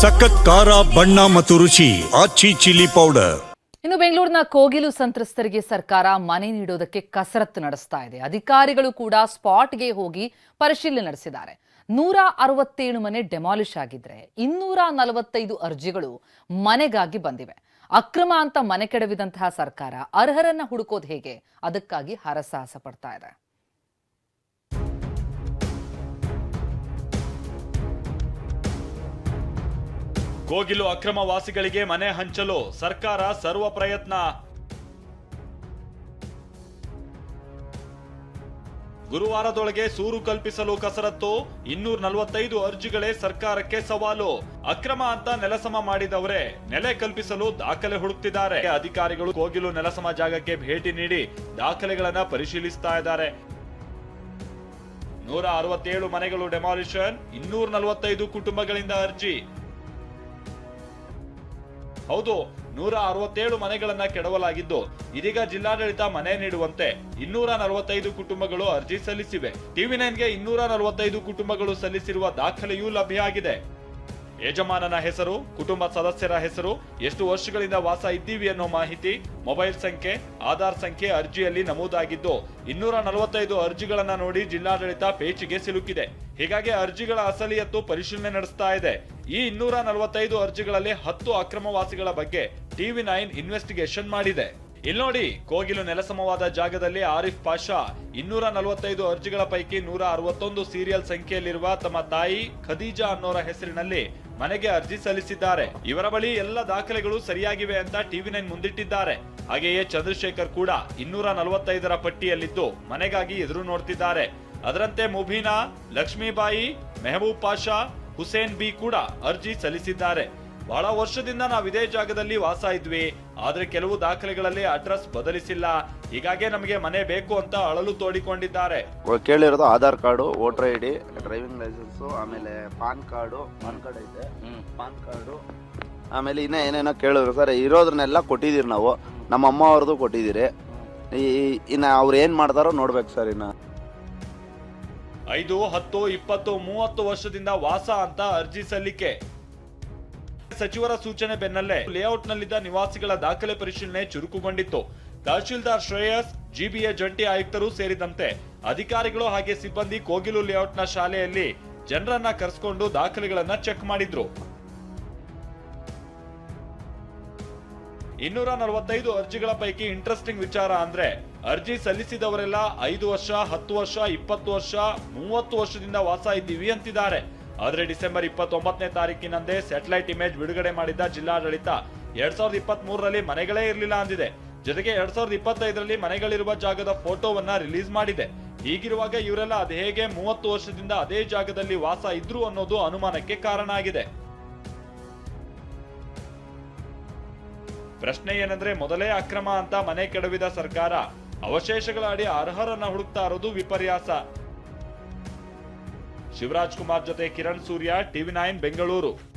ಸಖತ್ ಖಾರ, ಬಣ್ಣ ಮತ್ತು ರುಚಿ, ಆಚಿ ಚಿಲ್ಲಿ ಪೌಡರ್. ಇನ್ನು ಬೆಂಗಳೂರಿನ ಕೋಗಿಲು ಸಂತ್ರಸ್ತರಿಗೆ ಸರ್ಕಾರ ಮನೆ ನೀಡೋದಕ್ಕೆ ಕಸರತ್ತು ನಡೆಸ್ತಾ ಇದೆ. ಅಧಿಕಾರಿಗಳು ಕೂಡ ಸ್ಪಾಟ್ಗೆ ಹೋಗಿ ಪರಿಶೀಲನೆ ನಡೆಸಿದ್ದಾರೆ. ನೂರ ಅರವತ್ತೇಳು ಮನೆ ಡೆಮಾಲಿಷ್ ಆಗಿದ್ರೆ ಇನ್ನೂರ ನಲವತ್ತೈದು ಅರ್ಜಿಗಳು ಮನೆಗಾಗಿ ಬಂದಿವೆ. ಅಕ್ರಮ ಅಂತ ಮನೆ ಕೆಡವಿದಂತಹ ಸರ್ಕಾರ ಅರ್ಹರನ್ನ ಹುಡುಕೋದು ಹೇಗೆ? ಅದಕ್ಕಾಗಿ ಹರಸಾಹಸ ಪಡ್ತಾ ಇದೆ. ಕೋಗಿಲು ಅಕ್ರಮ ವಾಸಿಗಳಿಗೆ ಮನೆ ಹಂಚಲು ಸರ್ಕಾರ ಸರ್ವ ಪ್ರಯತ್ನ. ಗುರುವಾರದೊಳಗೆ ಸೂರು ಕಲ್ಪಿಸಲು ಕಸರತ್ತು, ಇನ್ನೂರ ನಲವತ್ತೈದು ಅರ್ಜಿಗಳೇ ಸರ್ಕಾರಕ್ಕೆ ಸವಾಲು. ಅಕ್ರಮ ಅಂತ ನೆಲಸಮ ಮಾಡಿದವರೇ, ನೆಲೆ ಕಲ್ಪಿಸಲು ದಾಖಲೆ ಹುಡುಕ್ತಿದ್ದಾರೆ. ಅಧಿಕಾರಿಗಳು ಕೋಗಿಲು ನೆಲಸಮ ಜಾಗಕ್ಕೆ ಭೇಟಿ ನೀಡಿ ದಾಖಲೆಗಳನ್ನ ಪರಿಶೀಲಿಸ್ತಾ ಇದ್ದಾರೆ. ನೂರ ಅರವತ್ತೇಳು ಮನೆಗಳು ಡೆಮಾಲಿಷನ್, ಇನ್ನೂರ ನಲವತ್ತೈದು ಕುಟುಂಬಗಳಿಂದ ಅರ್ಜಿ. ಹೌದು, ನೂರ ಅರವತ್ತೇಳು ಮನೆಗಳನ್ನ ಕೆಡವಲಾಗಿದ್ದು, ಇದೀಗ ಜಿಲ್ಲಾಡಳಿತ ಮನೆ ನೀಡುವಂತೆ ಇನ್ನೂರ ನಲವತ್ತೈದು ಕುಟುಂಬಗಳು ಅರ್ಜಿ ಸಲ್ಲಿಸಿವೆ. ಟಿವಿ ನೈನ್ಗೆ ಇನ್ನೂರ ನಲವತ್ತೈದು ಕುಟುಂಬಗಳು ಸಲ್ಲಿಸಿರುವ ದಾಖಲೆಯೂ ಲಭ್ಯ ಆಗಿದೆ. ಯಜಮಾನನ ಹೆಸರು, ಕುಟುಂಬ ಸದಸ್ಯರ ಹೆಸರು, ಎಷ್ಟು ವರ್ಷಗಳಿಂದ ವಾಸ ಇದ್ದೀವಿ ಅನ್ನೋ ಮಾಹಿತಿ, ಮೊಬೈಲ್ ಸಂಖ್ಯೆ, ಆಧಾರ್ ಸಂಖ್ಯೆ ಅರ್ಜಿಯಲ್ಲಿ ನಮೂದಾಗಿದ್ದು, ಇನ್ನೂರ ನಲವತ್ತೈದು ಅರ್ಜಿಗಳನ್ನು ನೋಡಿ ಜಿಲ್ಲಾಡಳಿತ ಪೇಚಿಗೆ ಸಿಲುಕಿದೆ. ಹೀಗಾಗಿ ಅರ್ಜಿಗಳ ಅಸಲಿಯತ್ತು ಪರಿಶೀಲನೆ ನಡೆಸ್ತಾ ಇದೆ. ಈ ಇನ್ನೂರ ನಲವತ್ತೈದು ಅರ್ಜಿಗಳಲ್ಲಿ ಹತ್ತು ಅಕ್ರಮವಾಸಿಗಳ ಬಗ್ಗೆ ಟಿವಿ ನೈನ್ ಇನ್ವೆಸ್ಟಿಗೇಷನ್ ಮಾಡಿದೆ. ಇಲ್ಲಿ ನೋಡಿ, ಕೋಗಿಲು ನೆಲಸಮವಾದ ಜಾಗದಲ್ಲಿ ಆರಿಫ್ ಪಾಷಾ ಇನ್ನೂರ ನಲವತ್ತೈದು ಅರ್ಜಿಗಳ ಪೈಕಿ ನೂರ ಅರವತ್ತೊಂದು ಸೀರಿಯಲ್ ಸಂಖ್ಯೆಯಲ್ಲಿರುವ ತಮ್ಮ ತಾಯಿ ಖದೀಜಾ ಅನ್ನೋರ ಹೆಸರಿನಲ್ಲಿ ಮನೆಗೆ ಅರ್ಜಿ ಸಲ್ಲಿಸಿದ್ದಾರೆ. ಇವರ ಬಳಿ ಎಲ್ಲ ದಾಖಲೆಗಳು ಸರಿಯಾಗಿವೆ ಅಂತ ಟಿವಿ ನೈನ್ ಮುಂದಿಟ್ಟಿದ್ದಾರೆ. ಹಾಗೆಯೇ ಚಂದ್ರಶೇಖರ್ ಕೂಡ ಇನ್ನೂರ ನಲವತ್ತೈದರ ಪಟ್ಟಿಯಲ್ಲಿದ್ದು ಮನೆಗಾಗಿ ಎದುರು ನೋಡ್ತಿದ್ದಾರೆ. ಅದರಂತೆ ಮುಬೀನಾ, ಲಕ್ಷ್ಮೀಬಾಯಿ, ಮೆಹಬೂಬ್ ಪಾಷಾ ಹುಸೇನ್ ಬಿ ಕೂಡ ಅರ್ಜಿ ಸಲ್ಲಿಸಿದ್ದಾರೆ. ಬಹಳ ವರ್ಷದಿಂದ ನಾವು ಇದೇ ಜಾಗದಲ್ಲಿ ವಾಸ ಇದ್ವಿ. ಆದ್ರೆ ಕೆಲವು ದಾಖಲೆಗಳಲ್ಲಿ ಅಡ್ರೆಸ್ ಬದಲಿಸಿಲ್ಲ. ಹೀಗಾಗಿ ನಮಗೆ ಮನೆ ಬೇಕು ಅಂತ ಅಳಲು ತೋಡಿಕೊಂಡಿದ್ದಾರೆ. ಕೇಳಿರೋದು Aadhaar card voter I D driving licence ಆಮೇಲೆ ಪಾನ್ ಕಾರ್ಡು ಪಾನ್ ಕಾರ್ಡ್ ಐತೆ. ಪಾನ್ ಕಾರ್ಡು ಆಮೇಲೆ ಇನ್ನೂ ಏನೇನೋ ಕೇಳಿದ್ರು. ಸರ್ ಇರೋದ್ರನ್ನೆಲ್ಲ ಕೊಟ್ಟಿದ್ದೀರಿ ನಾವು. ನಮ್ಮ ಅಮ್ಮ ಅವ್ರದ್ದು ಕೊಟ್ಟಿದ್ದೀರಿ. ಈ ಇನ್ನು ಅವ್ರು ಏನು ಮಾಡ್ತಾರೋ ನೋಡ್ಬೇಕು ಸರ್ ಇನ್ನು. ಐದು, ಹತ್ತು, ಇಪ್ಪತ್ತು, ಮೂವತ್ತು ವರ್ಷದಿಂದ ವಾಸ ಅಂತ ಅರ್ಜಿ ಸಲ್ಲಿಕೆ. ಸಚಿವರ ಸೂಚನೆ ಬೆನ್ನಲ್ಲೇ ಲೇಔಟ್ನಲ್ಲಿದ್ದ ನಿವಾಸಿಗಳ ದಾಖಲೆ ಪರಿಶೀಲನೆ ಚುರುಕುಗೊಂಡಿತ್ತು. ತಹಶೀಲ್ದಾರ್ ಶ್ರೇಯಸ್, ಜಿಬಿಎ ಜಂಟಿ ಆಯುಕ್ತರು ಸೇರಿದಂತೆ ಅಧಿಕಾರಿಗಳು ಹಾಗೆ ಸಿಬ್ಬಂದಿ ಕೋಗಿಲು ಲೇಔಟ್ನ ಶಾಲೆಯಲ್ಲಿ ಜನರನ್ನ ಕರೆಸ್ಕೊಂಡು ದಾಖಲೆಗಳನ್ನ ಚೆಕ್ ಮಾಡಿದ್ರು. ಇನ್ನೂರ ನಲವತ್ತೈದು ಅರ್ಜಿಗಳ ಪೈಕಿ ಇಂಟ್ರೆಸ್ಟಿಂಗ್ ವಿಚಾರ ಅಂದ್ರೆ ಅರ್ಜಿ ಸಲ್ಲಿಸಿದವರೆಲ್ಲ ಐದು ವರ್ಷ, ಹತ್ತು ವರ್ಷ, ಇಪ್ಪತ್ತು ವರ್ಷ, ಮೂವತ್ತು ವರ್ಷದಿಂದ ವಾಸ ಇದ್ದೀವಿ ಅಂತಿದ್ದಾರೆ. ಆದ್ರೆ ಡಿಸೆಂಬರ್ ಇಪ್ಪತ್ತೊಂಬತ್ತನೇ ತಾರೀಕಿನಂದೇ ಸ್ಯಾಟಲೈಟ್ ಇಮೇಜ್ ಬಿಡುಗಡೆ ಮಾಡಿದ್ದ ಜಿಲ್ಲಾಡಳಿತ ಎರಡ್ ಸಾವಿರದ ಇಪ್ಪತ್ತ್ ಮೂರರಲ್ಲಿ ಮನೆಗಳೇ ಇರಲಿಲ್ಲ ಅಂದಿದೆ. ಜೊತೆಗೆ ಎರಡ್ ಸಾವಿರದ ಇಪ್ಪತ್ತೈದರಲ್ಲಿ ಮನೆಗಳಿರುವ ಜಾಗದ ಫೋಟೋವನ್ನ ರಿಲೀಸ್ ಮಾಡಿದೆ. ಹೀಗಿರುವಾಗ ಇವರೆಲ್ಲ ಅದು ಹೇಗೆ ಮೂವತ್ತು ವರ್ಷದಿಂದ ಅದೇ ಜಾಗದಲ್ಲಿ ವಾಸ ಇದ್ರು ಅನ್ನೋದು ಅನುಮಾನಕ್ಕೆ ಕಾರಣ ಆಗಿದೆ. ಪ್ರಶ್ನೆ ಏನಂದ್ರೆ ಮೊದಲೇ ಅಕ್ರಮ ಅಂತ ಮನೆ ಕೆಡವಿದ ಸರ್ಕಾರ ಅವಶೇಷಗಳ ಅಡಿ ಅರ್ಹರನ್ನ ಹುಡುಕ್ತಾ ಇರೋದು ವಿಪರ್ಯಾಸ. ಶಿವರಾಜ್ ಕುಮಾರ್ ಜೊತೆ ಕಿರಣ್ ಸೂರ್ಯ, ಟಿವಿ ನೈನ್, ಬೆಂಗಳೂರು.